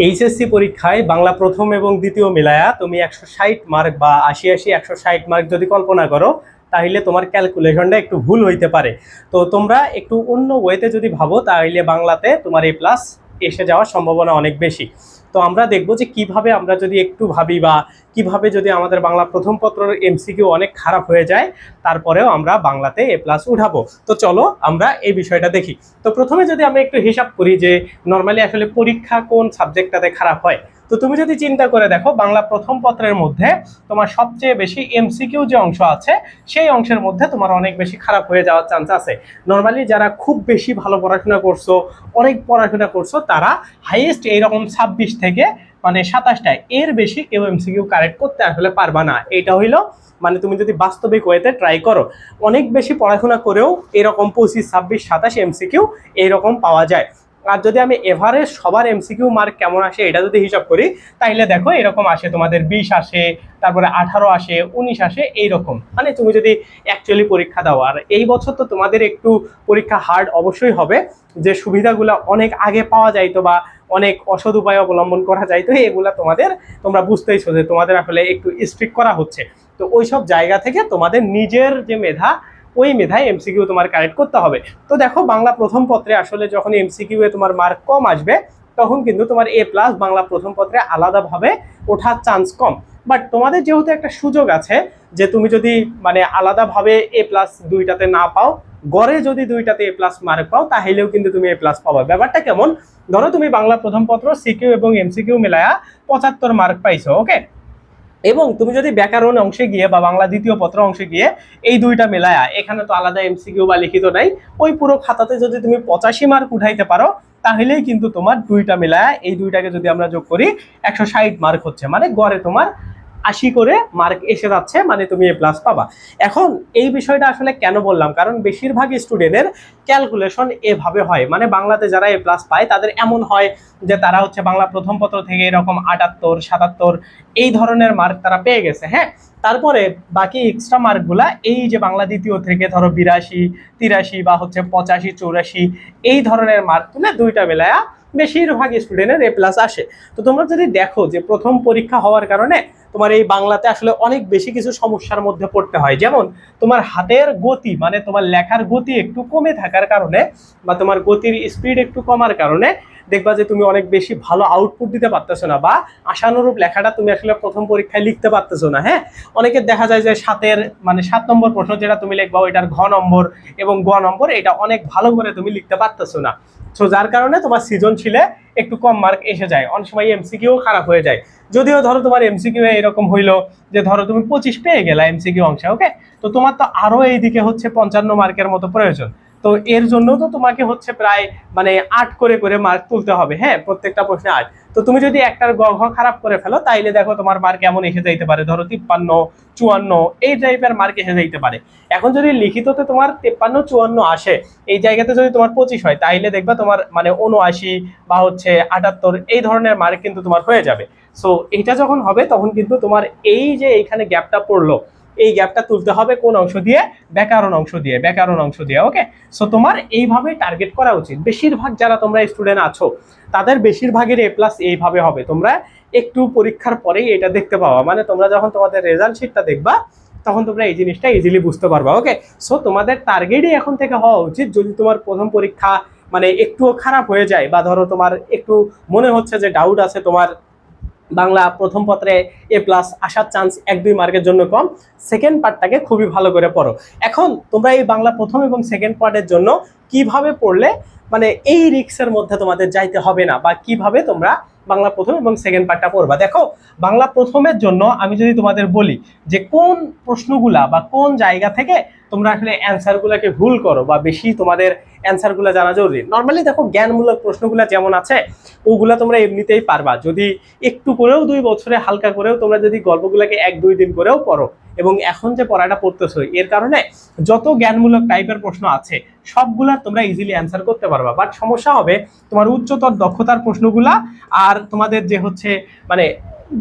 HSC পরীক্ষায় বাংলা প্রথম এবং দ্বিতীয় মিলায়া, তুমি একশো ষাট মার্ক বা আশি আশি, একশো ষাট মার্ক যদি কল্পনা করো, তাহলে তোমার ক্যালকুলেশনটা একটু ভুল হইতে পারে। তো তোমরা একটু অন্য ওয়েতে যদি ভাবো, তাহলে বাংলাতে তোমার এই প্লাস এসে যাওয়ার সম্ভাবনা অনেক বেশি। তো আমরা দেখব যে কীভাবে আমরা যদি একটু ভাবি বা কীভাবে যদি আমাদের বাংলা প্রথম পত্রের এমসিকিউ অনেক খারাপ হয়ে যায়, তারপরেও আমরা বাংলাতে এ প্লাস উঠাবো। তো চলো আমরা এই বিষয়টা দেখি। তো প্রথমে যদি আমরা একটু হিসাব করি যে নর্মালি আসলে পরীক্ষা কোন সাবজেক্টটাতে খারাপ হয় তো তুমি যদি চিন্তা করে দেখো, বাংলা প্রথম পত্রের মধ্যে তোমার সবচেয়ে বেশি এমসিকিউ যে অংশ আছে, সেই অংশের মধ্যে তোমার অনেক বেশি খারাপ হয়ে যাওয়ার চান্স আছে। নর্মালি যারা খুব বেশি ভালো পড়াশোনা করছ, অনেক পড়াশোনা করছ, তারা হাইয়েস্ট এইরকম ছাব্বিশ থেকে মানে সাতাশটায় এর বেশি কেউ এমসিকিউ কারেক্ট করতে আসলে পারবা না। এটা হইল মানে তুমি যদি বাস্তবিক ওয়েতে ট্রাই করো, অনেক বেশি পড়াশোনা করেও এরকম পঁচিশ, ছাব্বিশ, সাতাশ এমসিকিউ এইরকম পাওয়া যায়। আর যদি আমি এভারেজ সবার এমসিকিউ মার্ক কেমন আসে এটা যদি হিসাব করি তাহলে দেখো এরকম আসে, তোমাদের বিশ আসে, তারপরে আঠারো আসে, উনিশ আসে, এইরকম। মানে তুমি যদি অ্যাকচুয়ালি পরীক্ষা দাও, আর এই বছর তো তোমাদের একটু পরীক্ষা হার্ড অবশ্যই হবে, যে সুবিধাগুলো অনেক আগে পাওয়া যাইতো বা অনেক অসৎ উপায় অবলম্বন করা যাইতো, এগুলা তোমাদের, তোমরা বুঝতেইছো যে তোমাদের আসলে একটু স্ট্রিক্ট করা হচ্ছে। তো ওই সব জায়গা থেকে তোমাদের নিজের যে মেধা ওই মেধায় এমসিকিউ তোমার কারেক্ট করতে হবে। তো দেখো, বাংলা প্রথম পত্রে আসলে যখন এমসিকিউ এ তোমার মার্ক কম আসবে, তখন কিন্তু তোমার এ প্লাস বাংলা প্রথম পত্রে আলাদাভাবে ওঠার চান্স কম। বাট তোমাদের যেহেতু একটা সুযোগ আছে, যে তুমি যদি মানে আলাদাভাবে এ প্লাস দুইটাতে না পাও, গড়ে যদি দুইটাতে এ প্লাস মার্ক পাও, তাহলেও কিন্তু তুমি এ প্লাস পাবা। ব্যাপারটা কেমন? ধরো তুমি বাংলা প্রথম পত্র সিকিউ এবং এমসিকিউ মেলায়া পঁচাত্তর মার্ক পাইছো ওকে এবং তুমি যদি ব্যাকরণ অংশে গিয়ে বা বাংলা দ্বিতীয় পত্র অংশে গিয়ে এই দুইটা মেলায়া, এখানে তো আলাদা এমসিকিউ বা লিখিত নাই, ওই পুরো খাতাতে যদি তুমি পঁচাশি মার্ক উঠাইতে পারো, তাহলেই কিন্তু তোমার দুইটা মেলায়া, এই দুইটাকে যদি আমরা যোগ করি, একশো ষাট মার্ক হচ্ছে। মানে গড়ে তোমার আশি করে মার্ক এসে যাচ্ছে মানে তুমি এ প্লাস পাবা। এখন এই বিষয়টা আসলে কেন বললাম? কারণ বেশিরভাগ স্টুডেন্টের ক্যালকুলেশন এভাবে হয়। মানে বাংলাতে যারা এ প্লাস পায়, তাদের এমন হয় যে তারা হচ্ছে বাংলা প্রথম পত্র থেকে এরকম আটাত্তর, সাতাত্তর, এই ধরনের মার্ক তারা পেয়ে গেছে হ্যাঁ? তারপরে বাকি এক্সট্রা মার্কগুলা এই যে বাংলা দ্বিতীয় থেকে ধরো বিরাশি, তিরাশি বা হচ্ছে পঁচাশি, চৌরাশি, এই ধরনের মার্ক তুলে দুইটা বেলায় বেশিরভাগ স্টুডেন্টের এ প্লাস আসে। তো তোমরা যদি দেখো যে প্রথম পরীক্ষা হওয়ার কারণে তোমার এই বাংলাতে আসলে অনেক বেশি কিছু সমস্যার মধ্যে পড়তে হয়। যেমন, তোমার হাতের গতি মানে তোমার লেখার গতি একটু কমে থাকার কারণে বা তোমার গতির স্পিড একটু কমার কারণে দেখবা যে তুমি অনেক বেশি ভালো আউটপুট দিতে পারতেছো না, বা আশানুরূপ লেখাটা তুমি আসলে প্রথম পরীক্ষায় লিখতে পারতেছো না হ্যাঁ? অনেকে দেখা যায় যে সাতের মানে সাত নম্বর প্রশ্ন যেটা তুমি লিখবা, ওইটার ঘ নম্বর এবং গ নম্বর, এটা অনেক ভালো করে তুমি লিখতে পারতেছো না। সো যার কারণে তোমার সিজন সৃজনশীলে একটু কম মার্ক এসে যায়। অনেক সময় এমসিকিউ খারাপ হয়ে যায়। যদিও ধরো তোমার এমসিকিউ এরকম হইল যে ধরো তুমি পঁচিশ পেয়ে গেলা এমসিকিউ অংশে ওকে তো তোমার তো আরও এইদিকে হচ্ছে পঞ্চান্ন মার্কের মতো প্রয়োজন। তো এর জন্য তো তোমাকে হচ্ছে প্রায় মানে আট করে করে মার্ক তুলতে হবে হ্যাঁ? প্রত্যেকটা প্রশ্নে আট। তো তুমি যদি একটার গ, ঘ খারাপ করে ফেলো, তাইলে দেখো তোমার মার্ক এমন এসে যাইতে পারে। ধরো তিপ্পান্ন, চুয়ান্ন, এই টাইপের মার্ক এসে যাইতে পারে। এখন যদি লিখিততে তোমার তিপ্পান্ন, চুয়ান্ন আসে, এই জায়গাতে যদি তোমার পঁচিশ হয়, তাইলে দেখবা তোমার মানে উনআশি বা হচ্ছে আটাত্তর এই ধরনের মার্ক কিন্তু তোমার হয়ে যাবে। সো এটা যখন হবে, তখন কিন্তু তোমার এই যে এইখানে গ্যাপটা পড়ল এই গ্যাপটা তুলতে হবে কোন অংশ দিয়ে? ব্যাকরণ অংশ দিয়ে, ব্যাকরণ অংশ দিয়ে ওকে সো তোমার এইভাবে টার্গেট করা উচিত। বেশিরভাগ যারা তোমরা স্টুডেন্ট আছো, তাদের বেশিরভাগের এ প্লাস এইভাবে হবে। তোমরা একটু পরীক্ষার পরেই এটা দেখতে পাওয়া মানে তোমরা যখন তোমাদের রেজাল্ট শিটটা দেখবা, তখন তোমরা এই জিনিসটা ইজিলি বুঝতে পারবা ওকে সো তোমাদের টার্গেটই এখন থেকে হওয়া উচিত। যদি তোমার প্রথম পরীক্ষা মানে একটুও খারাপ হয়ে যায় বা ধরো তোমার একটু মনে হচ্ছে যে ডাউট আছে তোমার বাংলা প্রথম পত্রে এ প্লাস আসার চান্স এক দুই মার্কের জন্য কম। সেকেন্ড পার্টটাকে খুবই ভালো করে পড়ো। এখন তোমরা এই বাংলা প্রথম এবং সেকেন্ড পার্টের জন্য কীভাবে পড়লে মানে এই রিক্সের মধ্যে তোমাদের যাইতে হবে না বা কীভাবে তোমরা বাংলা প্রথম এবং সেকেন্ড পার্টটা পড়বা? দেখো, বাংলা প্রথমের জন্য আমি যদি তোমাদের বলি যে কোন প্রশ্নগুলা বা কোন জায়গা থেকে তোমরা আসলে অ্যান্সারগুলোকে ভুল করো বা বেশি তোমাদের অ্যান্সারগুলো জানা জরুরি। নর্মালি দেখো, জ্ঞানমূলক প্রশ্নগুলো যেমন আছে, ওগুলা তোমরা এমনিতেই পারবা। যদি একটু করেও দুই বছরে, হালকা করেও তোমরা যদি গল্পগুলোকে এক দুই দিন করেও পড়ো এবং এখন যে পড়াটা পড়তেছো, এর কারণে যত জ্ঞানমূলক টাইপের প্রশ্ন আছে, সবগুলা তোমরা ইজিলি অ্যান্সার করতে পারবা। বাট সমস্যা হবে তোমার উচ্চতর দক্ষতার প্রশ্নগুলা আর তোমাদের যে হচ্ছে মানে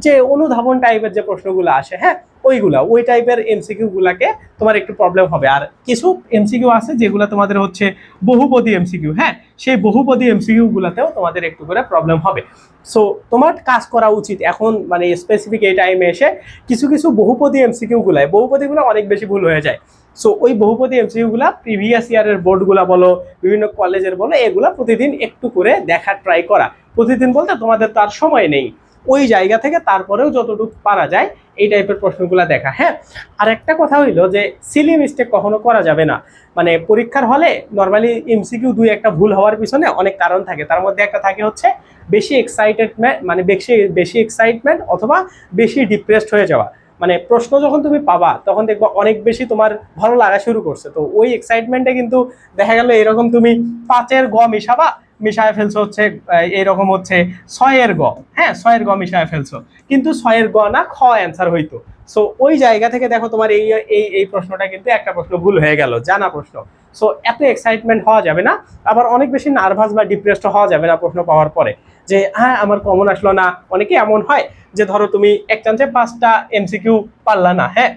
যে অনুধাবন টাইপের যে প্রশ্নগুলো আসে হ্যাঁ? ওইগুলা, ওই টাইপের এমসিকিউ গুলাকে তোমার একটু প্রবলেম হবে। আর কিছু এমসিকিউ আছে যেগুলো তোমাদের হচ্ছে বহুপদী এমসিকিউ হ্যাঁ? সেই বহুপদী এমসিকিউ গুলাতেও তোমাদের একটু করে প্রবলেম হবে। সো তোমার কাজ করা উচিত এখন মানে স্পেসিফিক এই টাইমে এসে কিছু কিছু বহুপদী এমসিকিউ গুলায় বহুপদীগুলো অনেক বেশি ভুল হয়ে যায়। সো ওই বহুপদী এমসিকিউ গুলা প্রিভিয়াস ইয়ারের বোর্ডগুলা বলো, বিভিন্ন কলেজের বলো, এগুলা প্রতিদিন একটু করে দেখার ট্রাই করা। প্রতিদিন বলতে তোমাদের তার সময় নেই। ওই জায়গা থেকে তারপরেও যতটুকু পারা যায়, এই টাইপের প্রশ্নগুলো দেখা। হ্যাঁ আর একটা কথা হইল যে সিলি মিস্টেক কখনো করা যাবে না। মানে পরীক্ষার হলে নর্মালি এমসিকিউ দুই একটা ভুল হওয়ার পিছনে অনেক কারণ থাকে। তার মধ্যে একটা থাকে হচ্ছে বেশি এক্সাইটেডমেন্ট মানে বেশি বেশি এক্সাইটমেন্ট অথবা বেশি ডিপ্রেসড হয়ে যাওয়া। মানে প্রশ্ন যখন তুমি পাবা, তখন দেখবা অনেক বেশি তোমার ভালো লাগা শুরু করছে। তো ওই এক্সাইটমেন্টে কিন্তু দেখা গেল এরকম তুমি পাঁচের গ মিশাবা মিশায় ফেলছো হচ্ছে এরকম হচ্ছে ছয়ের গ হ্যাঁ ছয়ের গ মিশায় ফেলছো। কিন্তু ছয়ের গ না খ অ্যান্সার হইতো। সো ওই জায়গা থেকে দেখো তোমার এই এই এই প্রশ্নটা কিন্তু একটা প্রশ্ন ভুল হয়ে গেল, জানা প্রশ্ন। সো এত এক্সাইটমেন্ট হওয়া যাবে না, আবার অনেক বেশি নার্ভাস বা ডিপ্রেসড হওয়া যাবে না প্রশ্ন পাওয়ার পরে। যে হ্যাঁ আমার কমন আসলো না। অনেকে এমন হয় যে, ধরো তুমি এক চান্সে পাঁচটা এমসিকিউ পারলা না হ্যাঁ?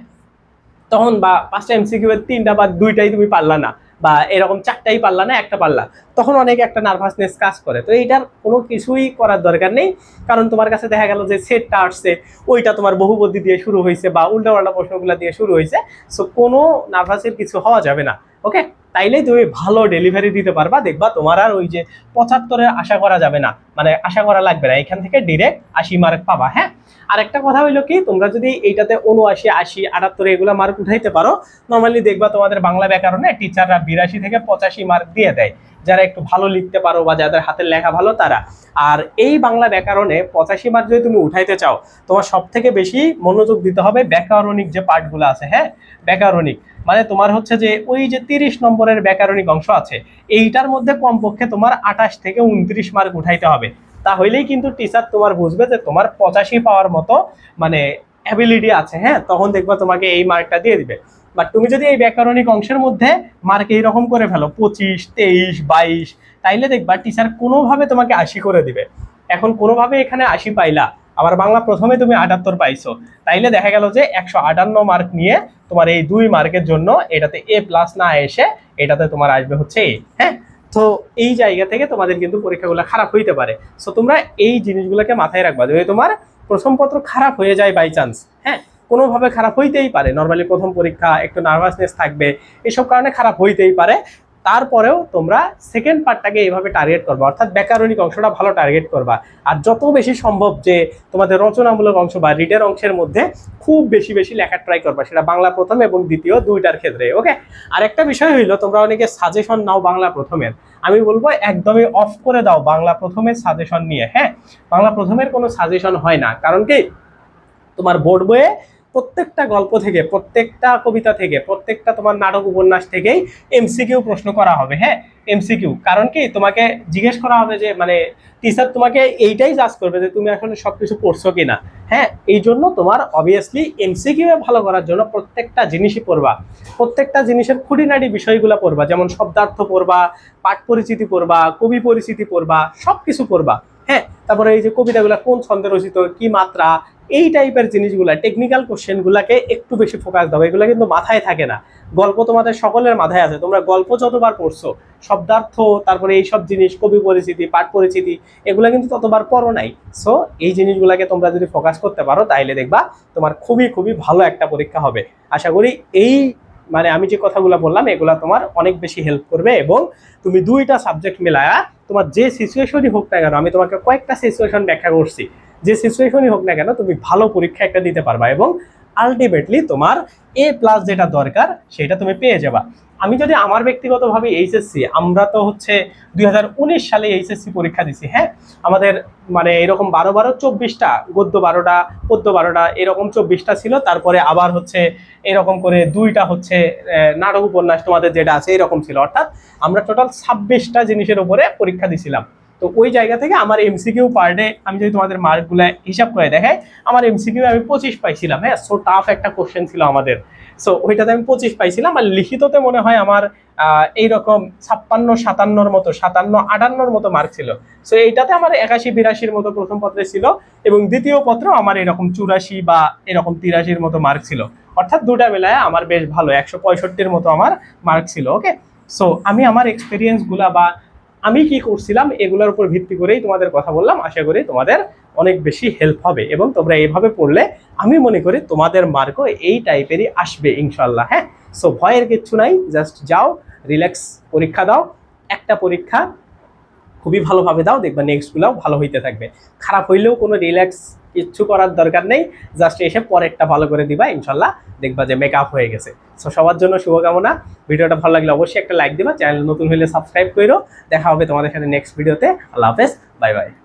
তখন বা পাঁচটা এমসিকিউ এর তিনটা বা দুইটাই তুমি পারলা না। বা এরকম চারটাই পাল্লা না, একটা পাল্লা। তখন অনেক একটা নার্ভাসনেস কাজ করে। তো এইটার কোনো কিছুই করার দরকার নেই। কারণ তোমার কাছে দেখা গেল যে সেটটা আসছে, ওইটা তোমার বহুপদী দিয়ে শুরু হয়েছে বা উল্টাপাল্টা প্রশ্নগুলো দিয়ে শুরু হয়েছে। সো কোনো নার্ভাসের কিছু হওয়া যাবে না। ওকে তাইলে তুমি ভালো ডেলিভারি দিতে পারবা। দেখবা তোমার আর ওই যে পঁচাত্তরের আশা করা যাবে না। মানে আশা করা লাগবে না। এখান থেকে ডিরেক্ট আশি মার্ক পাবা হ্যাঁ? আর একটা কথা হইল কি, তোমরা যদি এইটাতে উনআশি আশি, আটাত্তর এগুলো মার্ক উঠাইতে পারো নর্মালি দেখবা তোমাদের বাংলা ব্যাকরণে টিচাররা বিরাশি থেকে পঁচাশি মার্ক দিয়ে দেয়। যারা একটু ভালো লিখতে পারো বা যাদের হাতের লেখা ভালো তারা। আর এই বাংলা ব্যাকরণে পঁচাশি মার্ক যদি তুমি উঠাইতে চাও, তোমার সব থেকে বেশি মনোযোগ দিতে হবে ব্যাকরণিক যে পার্টগুলো আছে হ্যাঁ? ব্যাকরণিক। মানে তোমার হচ্ছে যে ওই যে তিরিশ নম্বরের ব্যাকরণিক অংশ আছে, এইটার মধ্যে কমপক্ষে তোমার আঠাশ থেকে উনত্রিশ মার্ক উঠাইতে হবে। তাহলেই কিন্তু টিচার তোমার বুঝবে যে তোমার পঁচাশি পাওয়ার মতো মানে অ্যাবিলিটি আছে হ্যাঁ? তখন দেখবা তোমাকে এই মার্কটা দিয়ে দিবে। বাট তুমি যদি এই ব্যাকরণিক অংশের মধ্যে মার্ক এইরকম করে ফেলো, পঁচিশ, তেইশ, বাইশ, তাইলে দেখবা টিচার কোনোভাবে তোমাকে আশি করে দিবে। এখন কোনোভাবে এখানে আশি পাইলা, আবার বাংলা প্রথমে তুমি আটাত্তর পাইছো, তাইলে দেখা গেল যে একশো আটান্ন মার্ক নিয়ে তোমার এই দুই মার্কের জন্য এটাতে এ প্লাস না এসে এটাতে তোমার আসবে হচ্ছে এ হ্যাঁ? তো এই জায়গা থেকে তোমাদের কিন্তু পরীক্ষাগুলো খারাপ হইতে পারে। সো তোমরা এই জিনিসগুলোকে মাথায় রাখবা, যদি তোমার প্রথম পত্র খারাপ হয়ে যায় বাই চান্স কোনোভাবে খারাপ হইতেই পারে। নর্মালি প্রথম পরীক্ষা একটু নার্ভাসনেস থাকবে, এসব কারণে খারাপ হইতেই পারে। তারপরেও তোমরা সেকেন্ড পার্টটাকে এইভাবে টার্গেট করবা। অর্থাৎ ব্যাকরণিক অংশটা ভালো টার্গেট করবা। আর যত বেশি সম্ভব যে তোমাদের রচনামূলক অংশ বা রিডের অংশের মধ্যে খুব বেশি বেশি লেখার ট্রাই করবা। সেটা বাংলা প্রথম এবং দ্বিতীয় দুইটার ক্ষেত্রে ওকে আর একটা বিষয় হইল, তোমরা অনেকে সাজেশন নাও বাংলা প্রথমের। আমি বলব একদমই অফ করে দাও বাংলা প্রথমের সাজেশন নিয়ে হ্যাঁ? বাংলা প্রথমের কোনো সাজেশন হয় না। কারণ কি? তোমার বোর্ড বইয়ে প্রত্যেকটা গল্প থেকে, প্রত্যেকটা কবিতা থেকে, প্রত্যেকটা তোমার নাটক উপন্যাস থেকেই এমসিকিউ প্রশ্ন করা হবে হ্যাঁ? এমসিকিউ কারণ কি তোমাকে জিজ্ঞেস করা হবে যে মানে টিচার তোমাকে এইটাই জাজ করবে যে তুমি আসলে সবকিছু পড়ছো কিনা হ্যাঁ? এই জন্য তোমার অবভিয়াসলি এমসিকিউ ভালো করার জন্য প্রত্যেকটা জিনিসই পড়বা। প্রত্যেকটা জিনিসের খুঁটিনাটি বিষয়গুলো পড়বা, যেমন শব্দার্থ পড়বা, পাঠ পরিচিতি পড়বা, কবি পরিচিতি পড়বা সব কিছু পড়বা হ্যাঁ? তারপরে এই যে কবিতাগুলো কোন ছন্দে রচিত, কি মাত্রা এই টাইপের জিনিসগুলা টেকনিক্যাল কোশ্চেনগুলোকে একটু বেশি ফোকাস দাও। এগুলো কিন্তু মাথায় থাকে না। গল্প তোমাদের সকলের মাথায় আছে। তোমরা গল্প যতবার পড়ছো, শব্দার্থ, তারপরে এই সব জিনিস, কবি পরিচিতি, পাঠ পরিচিতি, এগুলো কিন্তু ততবার পড়ো নাই। সো এই জিনিসগুলোকে তোমরা যদি ফোকাস করতে পারো, তাইলে দেখবা তোমার খুবই খুবই ভালো একটা পরীক্ষা হবে। আশা করি এই মানে আমি যে কথাগুলো বললাম, এগুলা তোমার অনেক বেশি হেল্প করবে এবং তুমি দুইটা সাবজেক্ট মিলায়া তোমার যে সিচুয়েশনই হোক না কেন, আমি তোমাকে কয়েকটা সিচুয়েশন ব্যাখ্যা করছি। যে সিচুয়েশনই হোক না কেন, তুমি ভালো পরীক্ষা একটা দিতে পারবা এবং আলটিমেটলি তোমার এ প্লাস যেটা দরকার, সেটা তুমি পেয়ে যাবা। আমি যদি আমার ব্যক্তিগতভাবে এইচএসসি আমরা তো হচ্ছে দুই হাজার উনিশ সালে এইচএসসি পরীক্ষা দিছি হ্যাঁ? আমাদের মানে এরকম বারো বারো চব্বিশটা, গদ্য বারোটা, পদ্য বারোটা, এরকম চব্বিশটা ছিল। তারপরে আবার হচ্ছে এরকম করে দুইটা হচ্ছে নাটক উপন্যাস তোমাদের যেটা আছে এরকম ছিল। অর্থাৎ আমরা টোটাল ছাব্বিশটা জিনিসের উপরে পরীক্ষা দিছিলাম। তো ওই জায়গা থেকে আমার এমসিকিউ পার ডে আমি যদি তোমাদের মার্কগুলো হিসাব করে দেখাই, আমার এমসিকিউ আমি পঁচিশ পাইছিলাম হ্যাঁ? সো টাফ একটা কোশ্চেন ছিল আমাদের। সো ওইটাতে আমি পঁচিশ পাইছিলাম আর লিখিততে মনে হয় আমার এইরকম ছাপ্পান্ন, সাতান্নর মতো, সাতান্ন, আটান্নর মতো মার্ক ছিল। সো এইটাতে আমার একাশি, বিরাশির মতো প্রথম পত্রে ছিল এবং দ্বিতীয় পত্র আমার এরকম চুরাশি বা এরকম তিরাশির মতো মার্ক ছিল। অর্থাৎ দুটা বেলায় আমার বেশ ভালো, একশো পঁয়ষট্টির মতো আমার মার্ক ছিল ওকে সো আমি আমার এক্সপিরিয়েন্সগুলা বা আমি কি করছিলাম, এগুলোর উপর ভিত্তি করেই তোমাদের কথা বললাম। আশা করি তোমাদের অনেক বেশি হেল্প হবে এবং তোমরা এইভাবে পড়লে আমি মনে করি তোমাদের মার্কও এই টাইপেরই আসবে ইনশাল্লাহ হ্যাঁ? সো ভয়ের কিচ্ছু নাই জাস্ট যাও রিল্যাক্স পরীক্ষা দাও, একটা পরীক্ষা খুবই ভালোভাবে দাও, দেখবা নেক্সটগুলোও ভালো হইতে থাকবে। খারাপ হইলেও কোনো রিল্যাক্স কিচ্ছু করার দরকার নেই। জাস্ট এসে পরেরটা ভালো করে দিবা, ইনশাল্লাহ দেখবা যে মেকআপ হয়ে গেছে। সো সবার জন্য শুভকামনা। ভিডিওটা ভালো লাগলে অবশ্যই একটা লাইক দিবা। চ্যানেল নতুন হলে সাবস্ক্রাইব করো দেখা হবে তোমাদের সাথে নেক্সট ভিডিওতে আল্লাহ হাফেজ। Bye bye